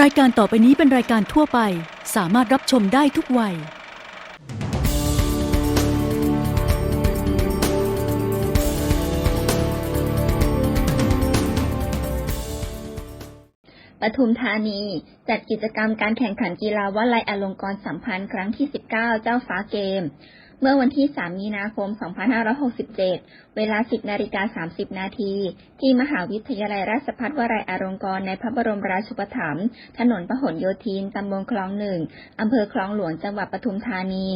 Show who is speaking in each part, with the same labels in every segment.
Speaker 1: รายการต่อไปนี้เป็นรายการทั่วไป สามารถรับชมได้ทุกวัย
Speaker 2: ปทุมธานีจัดกิจกรรมการแข่งขันกีฬาวลัยอลงกรณ์สัมพันธ์ครั้งที่ 19 เจ้าฟ้าเกม เมื่อวันที่ 3 มีนาคม 2567 เวลา 10 นาฬิกา 30 นาที ที่มหาวิทยาลัยราชภัฏวลัยอลงกรในพระบรมราชูปถัมภ์ ถนนพหลโยธิน ตำบลคลองหนึ่ง อำเภอคลองหลวง จังหวัดปทุมธานี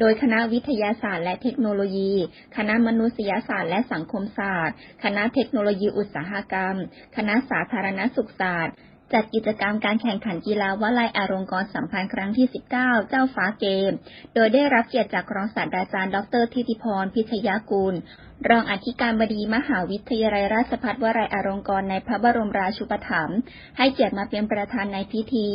Speaker 2: โดยคณะวิทยาศาสตร์และเทคโนโลยี คณะมนุษยศาสตร์และสังคมศาสตร์ คณะเทคโนโลยีอุตสาหกรรม คณะสาธารณสุขศาสตร์ จัดกิจกรรมการแข่งขันกีฬาวลัยอารมกรสัมพันธ์ครั้งที่ 19 เจ้าฟ้าเกม โดยได้รับเกียรติจากรองศาสตราจารย์ ดรทิติพร พิทยากุล รองอธิการบดีมหาวิทยาลัยราชภัฏวลัยอารมกรในพระบรมราชูปถัมภ์ให้เกียรติมาเป็นประธานในพิธี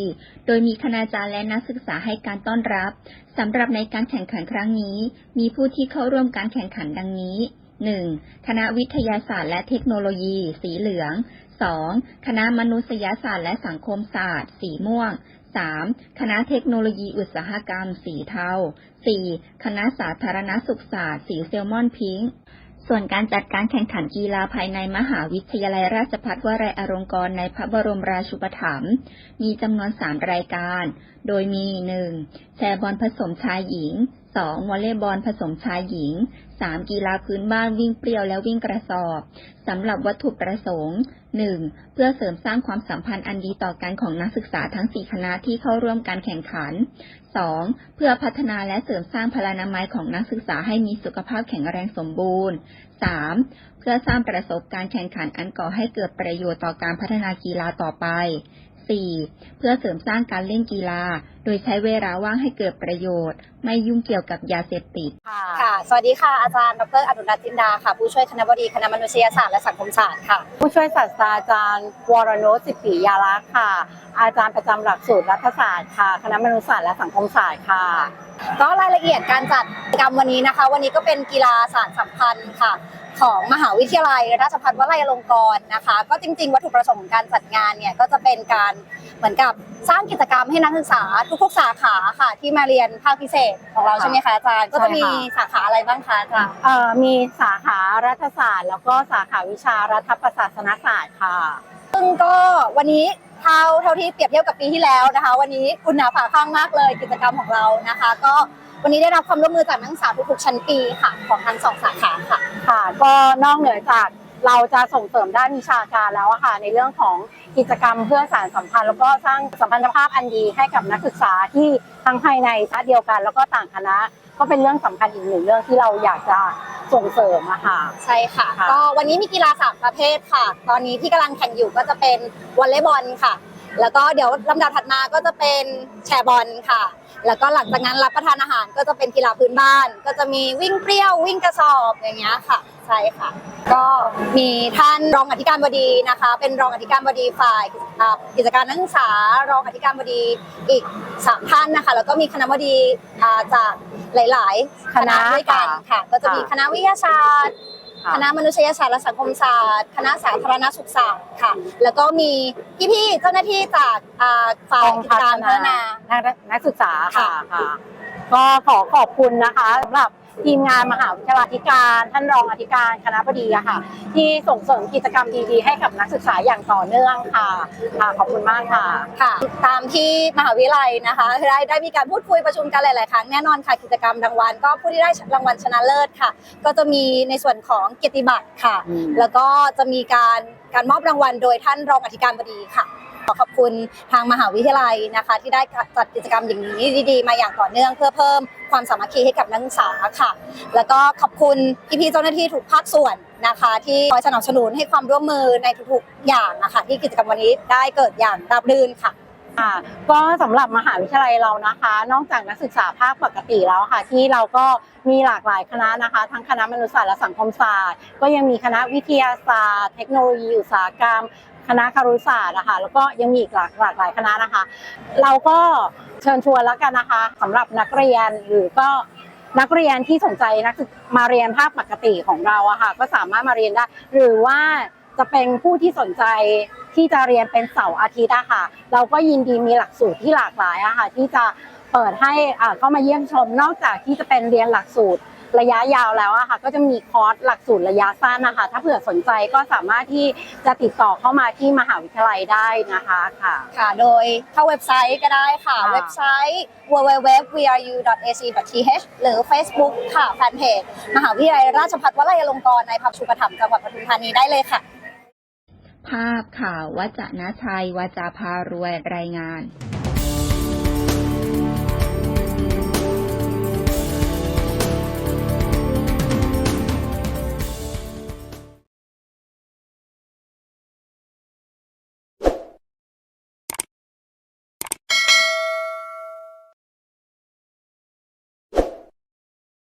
Speaker 2: โดยมีคณาจารย์และนักศึกษาให้การต้อนรับ สำหรับในการแข่งขันครั้งนี้ มีผู้ที่เข้าร่วมการแข่งขันดังนี้ 1. คณะวิทยาศาสตร์และเทคโนโลยี สีเหลือง 2. คณะมนุษยศาสตร์และสังคมศาสตร์ สีม่วง 3. คณะเทคโนโลยีอุตสาหกรรม สีเทา 4. คณะสาธารณสุขศาสตร์ สีเซลมอนพิงค์ส่วนการจัดการแข่งขันกีฬาภายในมหาวิทยาลัยราชภัฏวลัยอรงกรในพระบรมราชูปถัมภ์มีจำนวน 3 รายการ โดยมี 1. แชร์บอลผสมชายหญิง 2. วอลเลย์บอลผสมชายหญิง 3. กีฬาพื้นบ้านวิ่งเปรี้ยวและวิ่งกระสอบสำหรับวัตถุประสงค์ 1. เพื่อเสริมสร้างความสัมพันธ์อันดีต่อกันของนักศึกษาทั้ง 4 คณะที่เข้าร่วมการแข่งขัน 2. เพื่อพัฒนาและเสริมสร้างพลานามัยของนักศึกษาให้มีสุขภาพแข็งแรงสมบูรณ์ 3. เพื่อสร้างประสบการณ์แข่งขันอันก่อให้เกิดประโยชน์ต่อการพัฒนากีฬาต่อไป 4. เพื่อเสริมสร้างการเล่นกีฬา โดยใช้เวลาว่างให้เกิดประโยชน์ ไม่ยุ่งเกี่ยวกับยาเสพติด
Speaker 3: ค่ะ
Speaker 4: ค่ะสวัสดีค่ะ อาจารย์ดรอดุลรัตน์จินดาค่ะ ผู้ช่วยคณะบดีคณะมนุษยศาสตร์และสังคมศาสตร์ค่ะ
Speaker 3: ผู้ช่วยศาสตราจารย์ วรนุชสิทธิยาลักษณ์ค่ะ อาจารย์ประจำหลักสูตรรัฐศาสตร์ค่ะ คณะมนุษยศาสตร์และสังคมศาสตร์ค่ะ
Speaker 4: ก็รายละเอียดการจัดกิจกรรมวันนี้นะคะ วันนี้ก็เป็นกีฬาสารสัมพันธ์ค่ะ ของมหาวิทยาลัยราชภัฏวลัยอลงกรณ์นะคะ ก็จริง ๆ วัตถุประสงค์ของการจัดงานเนี่ยก็จะเป็นการเหมือนกับสร้างกิจกรรมให้นักศึกษาทุกๆสาขาค่ะ ที่มาเรียนภาคพิเศษของเรา
Speaker 3: ค่ะ
Speaker 4: ใช่ไหมคะอาจารย์ก็จะมี
Speaker 3: ใช่ค่ะ
Speaker 4: สาขาอะไรบ้างคะอาจารย์
Speaker 3: เอ่อมีสาขารัฐศาสตร์ แล้วก็สาขาวิชารัฐประศาสนศาสตร์ค่ะ
Speaker 4: ซึ่งก็วันนี้ เท่าเท่าที่เปรียบเทียบกับปีที่แล้วนะคะ วันนี้คุณหนาฝาข้างมากเลยกิจกรรมของเรานะคะ ก็วันนี้ได้รับความร่วมมือจากนักศึกษาทุกๆชั้นปีค่ะของทั้งสองสาขาค่ะ
Speaker 3: ค่ะก็นอกเหนือจากเราจะส่งเสริมด้านวิชาการแล้วอะค่ะในเรื่องของกิจกรรมเพื่อสานสัมพันธ์ แล้วก็สร้างสัมพันธภาพอันดีให้กับนักศึกษาที่ทั้งภายในคณะเดียวกัน แล้วก็ต่างคณะก็เป็นเรื่องสำคัญอีกหนึ่งเรื่องที่เราอยากจะ ส่งเสริมอะค่ะ
Speaker 4: ใช่ค่ะ
Speaker 3: ค่ะ
Speaker 4: ก็วันนี้มีกีฬาสามประเภทค่ะ ตอนนี้ที่กำลังแข่งอยู่ก็จะเป็นวอลเลย์บอลค่ะ แล้วก็เดี๋ยวลำดับถัดมาก็จะเป็นแชร์บอลค่ะ แล้วก็หลังจากนั้นรับประทานอาหารก็จะเป็นกีฬาพื้นบ้าน ก็จะมีวิ่งเปรี้ยววิ่งกระสอบอย่างเงี้ยค่ะ ใช่ค่ะ ก็มีท่านรองอธิการบดีนะคะ เป็นรองอธิการบดีฝ่ายอ่ากิจการนักศึกษารองอธิการบดีอีกสามท่านนะคะ แล้วก็มีคณะบดีอ่าจากหลาย ๆ คณะด้วยกันค่ะ ก็จะมีคณะวิทยาศาสตร์
Speaker 3: ค่ะ
Speaker 4: คณะมนุษยศาสตร์และสังคมศาสตร์ คณะสาธารณสุขศาสตร์ค่ะ แล้วก็มีพี่ๆเจ้าหน้าที่จากอ่าฝ่ายกิจการพัฒนา
Speaker 3: นักนักศึกษาค่ะ
Speaker 4: ค่ะ
Speaker 3: ค่ะ ก็ขอขอบคุณนะคะสำหรับทีมงานมหาวิทยาลัยธิการท่านรองอธิการคณะบดีอะค่ะ ที่ส่งเสริมกิจกรรมดีๆ ให้กับนักศึกษาอย่างต่อเนื่องค่ะค่ะขอบคุณมากค่ะ
Speaker 4: ค่ะ ตามที่มหาวิทยาลัยนะคะได้ได้มีการพูดคุยประชุมกันหลาย ๆ ครั้งแน่นอนค่ะกิจกรรมรางวัลก็ผู้ที่ได้รางวัลชนะเลิศค่ะ ก็จะมีในส่วนของเกียรติบัตรค่ะ
Speaker 3: อืม
Speaker 4: แล้วก็จะมีการการมอบรางวัลโดยท่านรองอธิการบดีค่ะ ขอขอบคุณทางมหาวิทยาลัยนะคะ ที่ได้จัดกิจกรรมอย่างนี้ดีๆ มาอย่างต่อเนื่อง เพื่อเพิ่มความสามัคคีให้กับนักศึกษาค่ะ แล้วก็ขอบคุณพี่ๆเจ้าหน้าที่ทุกภาคส่วนนะคะ ที่คอยสนับสนุนให้ความร่วมมือในทุกๆอย่างนะคะที่กิจกรรมวันนี้ได้เกิดอย่างราบรื่นค่ะ
Speaker 3: ค่ะก็สำหรับมหาวิทยาลัยเรานะคะ นอกจากนักศึกษาภาคปกติแล้วค่ะ ที่เราก็มีหลากหลายคณะนะคะ ทั้งคณะมนุษยศาสตร์และสังคมศาสตร์ ก็ยังมีคณะวิทยาศาสตร์ เทคโนโลยีอุตสาหกรรม คณะคารุศาสตร์นะคะแล้วก็ยังมีอีกหลากหลากหลายคณะนะคะ เราก็เชิญชวนแล้วกันนะคะสำหรับนักเรียนหรือก็นักเรียนที่สนใจนักศึกมาเรียนภาคปกติของเราอะค่ะก็สามารถมาเรียนได้ หรือว่าจะเป็นผู้ที่สนใจที่จะเรียนเป็นเสาร์อาทิตย์อะค่ะ เราก็ยินดีมีหลักสูตรที่หลากหลายอะค่ะที่จะเปิดให้อ่าเข้ามาเยี่ยมชมนอกจากที่จะเป็นเรียนหลักสูตร ระยะยาวแล้วอะค่ะก็จะมีคอร์สหลักสูตรระยะสั้นนะคะถ้าเผื่อสนใจก็สามารถที่จะติดต่อเข้ามาที่มหาวิทยาลัยได้นะคะค่ะ
Speaker 4: ค่ะ โดยเข้าเว็บไซต์ก็ได้ค่ะ
Speaker 3: ค่ะ
Speaker 4: เว็บไซต์ www.vru.ac.th หรือ Facebook ค่ะแฟนเพจมหาวิทยาลัยราชภัฏวลัยอลงกรณ์ในภักดิ์ชุปถัมภ์จังหวัดปทุมธานีได้เลยค่ะ
Speaker 2: ภาพข่าววัจนะชัย วาจาพารวยรายงาน